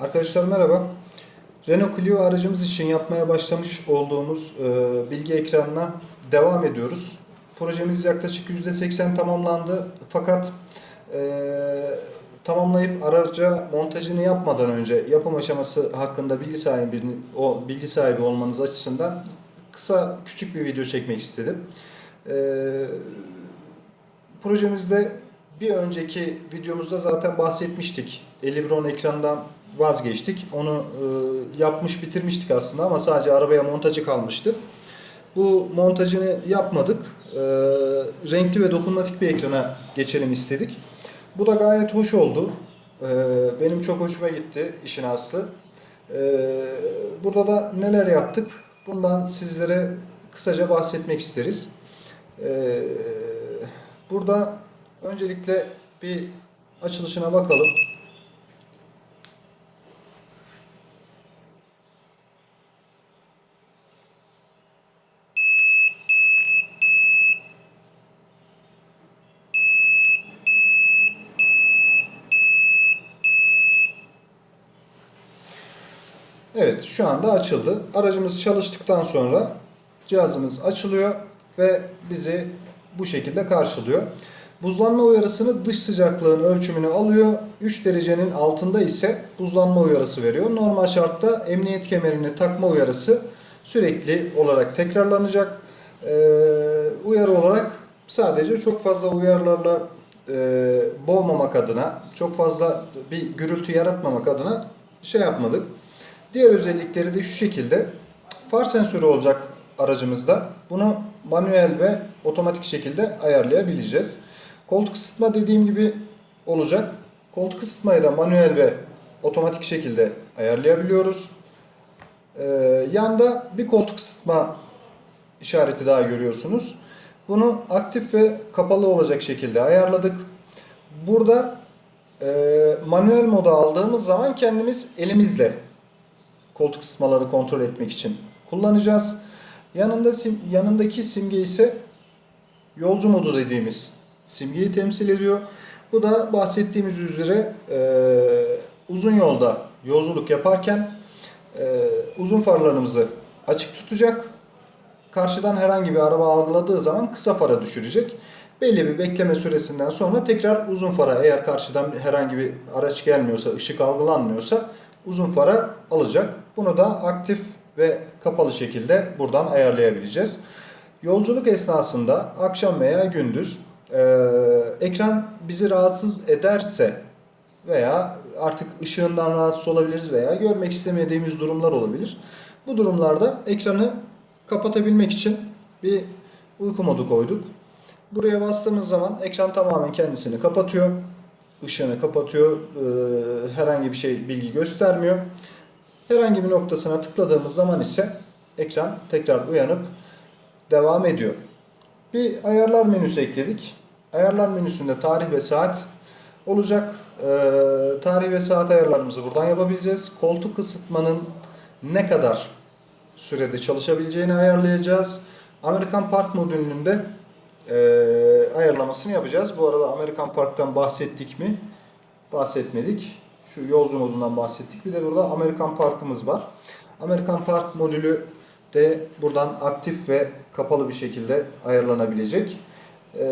Arkadaşlar merhaba. Renault Clio aracımız için yapmaya başlamış olduğumuz e, bilgi ekranına devam ediyoruz. Projemiz yaklaşık %80 tamamlandı. Fakat e, tamamlayıp araca montajını yapmadan önce yapım aşaması hakkında bilgi sahibi o bilgi sahibi olmanız açısından kısa küçük bir video çekmek istedim. E, projemizde bir önceki videomuzda zaten bahsetmiştik. Elibron ekrandan vazgeçtik. Onu e, yapmış bitirmiştik aslında ama sadece arabaya montajı kalmıştı. Bu montajını yapmadık. E, renkli ve dokunmatik bir ekrana geçelim istedik. Bu da gayet hoş oldu. E, benim çok hoşuma gitti işin aslı. E, burada da neler yaptık? Bundan sizlere kısaca bahsetmek isteriz. E, burada öncelikle bir açılışına bakalım. Evet şu anda açıldı. Aracımız çalıştıktan sonra cihazımız açılıyor ve bizi bu şekilde karşılıyor. Buzlanma uyarısını dış sıcaklığın ölçümünü alıyor. 3 derecenin altında ise buzlanma uyarısı veriyor. Normal şartta emniyet kemerini takma uyarısı sürekli olarak tekrarlanacak. Ee, uyarı olarak sadece çok fazla uyarılarla e, boğmamak adına, çok fazla bir gürültü yaratmamak adına şey yapmadık. Diğer özellikleri de şu şekilde. Far sensörü olacak aracımızda. Bunu manuel ve otomatik şekilde ayarlayabileceğiz. Koltuk ısıtma dediğim gibi olacak. Koltuk ısıtmayı da manuel ve otomatik şekilde ayarlayabiliyoruz. Ee, yanda bir koltuk ısıtma işareti daha görüyorsunuz. Bunu aktif ve kapalı olacak şekilde ayarladık. Burada e, manuel moda aldığımız zaman kendimiz elimizle koltuk ısıtmaları kontrol etmek için kullanacağız. Yanında sim, yanındaki simge ise yolcu modu dediğimiz simgeyi temsil ediyor. Bu da bahsettiğimiz üzere e, uzun yolda yolculuk yaparken e, uzun farlarımızı açık tutacak. Karşıdan herhangi bir araba algıladığı zaman kısa fara düşürecek. Belli bir bekleme süresinden sonra tekrar uzun fara eğer karşıdan herhangi bir araç gelmiyorsa, ışık algılanmıyorsa uzun fara alacak. Bunu da aktif ve kapalı şekilde buradan ayarlayabileceğiz. Yolculuk esnasında akşam veya gündüz e, ekran bizi rahatsız ederse veya artık ışığından rahatsız olabiliriz veya görmek istemediğimiz durumlar olabilir. Bu durumlarda ekranı kapatabilmek için bir uyku modu koyduk. Buraya bastığımız zaman ekran tamamen kendisini kapatıyor. Işığını kapatıyor. Ee, herhangi bir şey bilgi göstermiyor. Herhangi bir noktasına tıkladığımız zaman ise ekran tekrar uyanıp devam ediyor. Bir ayarlar menüsü ekledik. Ayarlar menüsünde tarih ve saat olacak. Ee, tarih ve saat ayarlarımızı buradan yapabileceğiz. Koltuk ısıtmanın ne kadar sürede çalışabileceğini ayarlayacağız. Amerikan Park modülünün de e, ayarlamasını yapacağız. Bu arada Amerikan Park'tan bahsettik mi? Bahsetmedik. Şu yolcu modundan bahsettik. Bir de burada Amerikan Park'ımız var. Amerikan Park modülü de buradan aktif ve kapalı bir şekilde ayarlanabilecek. E,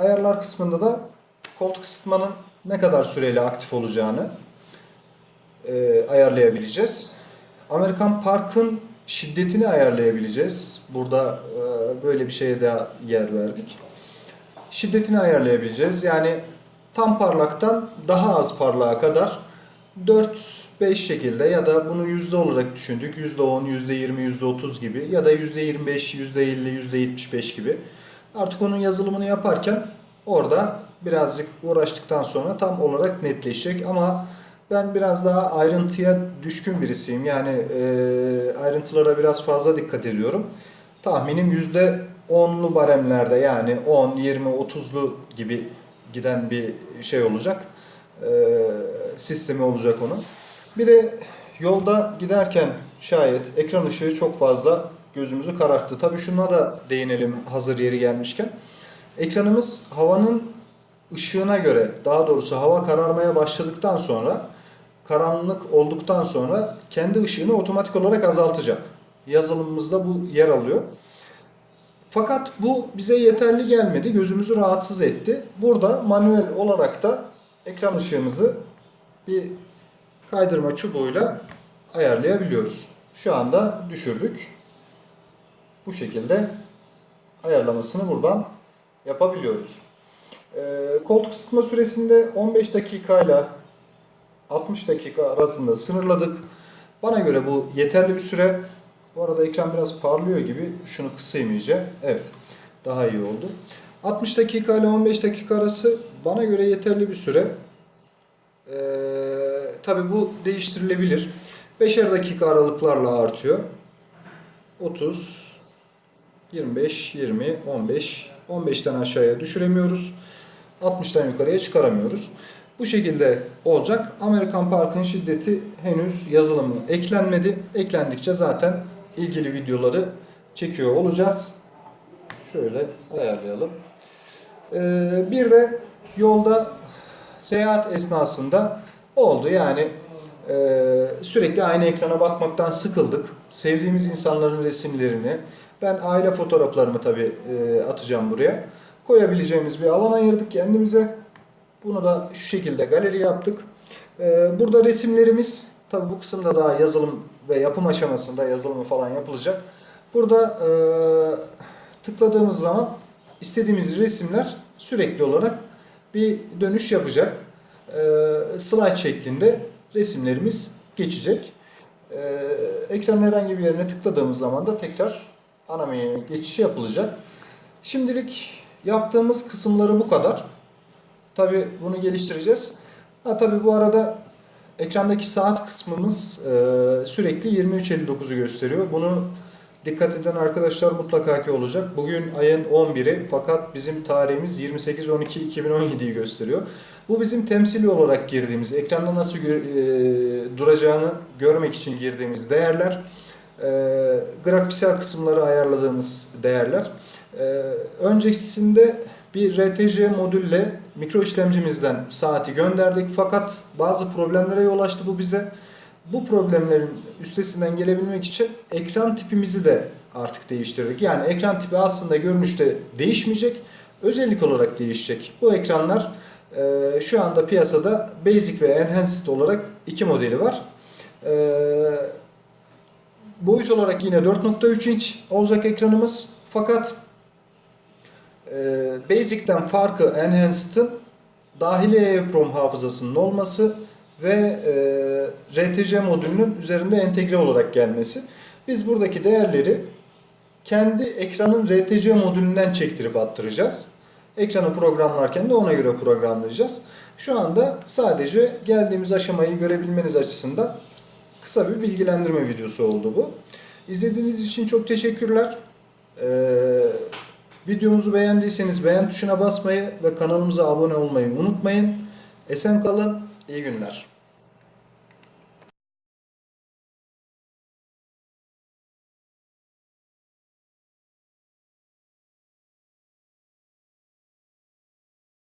ayarlar kısmında da koltuk ısıtmanın ne kadar süreyle aktif olacağını e, ayarlayabileceğiz. Amerikan Park'ın şiddetini ayarlayabileceğiz. Burada e, böyle bir şeye de yer verdik. Şiddetini ayarlayabileceğiz. Yani tam parlaktan daha az parlağa kadar 4-5 şekilde ya da bunu yüzde olarak düşündük. %10, %20, %30 gibi ya da %25, %50, %75 gibi. Artık onun yazılımını yaparken orada birazcık uğraştıktan sonra tam olarak netleşecek ama ben biraz daha ayrıntıya düşkün birisiyim. Yani e, ayrıntılara biraz fazla dikkat ediyorum. Tahminim yüzde onlu baremlerde yani 10, 20, 30'lu gibi giden bir şey olacak. E, sistemi olacak onun. Bir de yolda giderken şayet ekran ışığı çok fazla gözümüzü kararttı. Tabii şuna da değinelim hazır yeri gelmişken. Ekranımız havanın ışığına göre daha doğrusu hava kararmaya başladıktan sonra karanlık olduktan sonra kendi ışığını otomatik olarak azaltacak. Yazılımımızda bu yer alıyor. Fakat bu bize yeterli gelmedi. Gözümüzü rahatsız etti. Burada manuel olarak da ekran ışığımızı bir kaydırma çubuğuyla ayarlayabiliyoruz. Şu anda düşürdük. Bu şekilde ayarlamasını buradan yapabiliyoruz. Ee, koltuk ısıtma süresinde 15 dakika ile 60 dakika arasında sınırladık. Bana göre bu yeterli bir süre. Bu arada ekran biraz parlıyor gibi. Şunu kısayım iyice. Evet. Daha iyi oldu. 60 dakika ile 15 dakika arası bana göre yeterli bir süre. Tabii bu değiştirilebilir. 5'er dakika aralıklarla artıyor. 30, 25, 20, 15, 15'ten aşağıya düşüremiyoruz. 60'tan yukarıya çıkaramıyoruz. Bu şekilde olacak. Amerikan Park'ın şiddeti henüz yazılımı eklenmedi. Eklendikçe zaten ilgili videoları çekiyor olacağız. Şöyle ayarlayalım. Ee, bir de yolda seyahat esnasında oldu. Yani e, sürekli aynı ekrana bakmaktan sıkıldık. Sevdiğimiz insanların resimlerini, ben aile fotoğraflarımı tabii e, atacağım buraya. Koyabileceğimiz bir alan ayırdık kendimize. Bunu da şu şekilde galeri yaptık. E, burada resimlerimiz, tabii bu kısımda daha yazılım ve yapım aşamasında yazılımı falan yapılacak. Burada e, tıkladığımız zaman istediğimiz resimler sürekli olarak bir dönüş yapacak. E, slide şeklinde resimlerimiz geçecek. E, ekranın herhangi bir yerine tıkladığımız zaman da tekrar ana menüye geçiş yapılacak. Şimdilik yaptığımız kısımları bu kadar. Tabi bunu geliştireceğiz. Ha tabi bu arada ekrandaki saat kısmımız e, sürekli 23.59'u gösteriyor. Bunu dikkat eden arkadaşlar mutlaka ki olacak. Bugün ayın 11'i fakat bizim tarihimiz 28.12.2017'yi gösteriyor. Bu bizim temsili olarak girdiğimiz, ekranda nasıl e, duracağını görmek için girdiğimiz değerler. E, grafiksel kısımları ayarladığımız değerler. E, öncesinde bir RTC modülle mikro işlemcimizden saati gönderdik fakat bazı problemlere yol açtı bu bize. Bu problemlerin üstesinden gelebilmek için ekran tipimizi de artık değiştirdik. Yani ekran tipi aslında görünüşte değişmeyecek, özellik olarak değişecek. Bu ekranlar e, şu anda piyasada Basic ve Enhanced olarak iki modeli var. E, boyut olarak yine 4.3 inç olacak ekranımız. Fakat e, Basic'ten farkı Enhanced'ın dahili EEPROM hafızasının olması ve e, RTC modülünün üzerinde entegre olarak gelmesi. Biz buradaki değerleri kendi ekranın RTC modülünden çektirip attıracağız. Ekranı programlarken de ona göre programlayacağız. Şu anda sadece geldiğimiz aşamayı görebilmeniz açısından kısa bir bilgilendirme videosu oldu bu. İzlediğiniz için çok teşekkürler. Ee, videomuzu beğendiyseniz beğen tuşuna basmayı ve kanalımıza abone olmayı unutmayın. Esen kalın, iyi günler.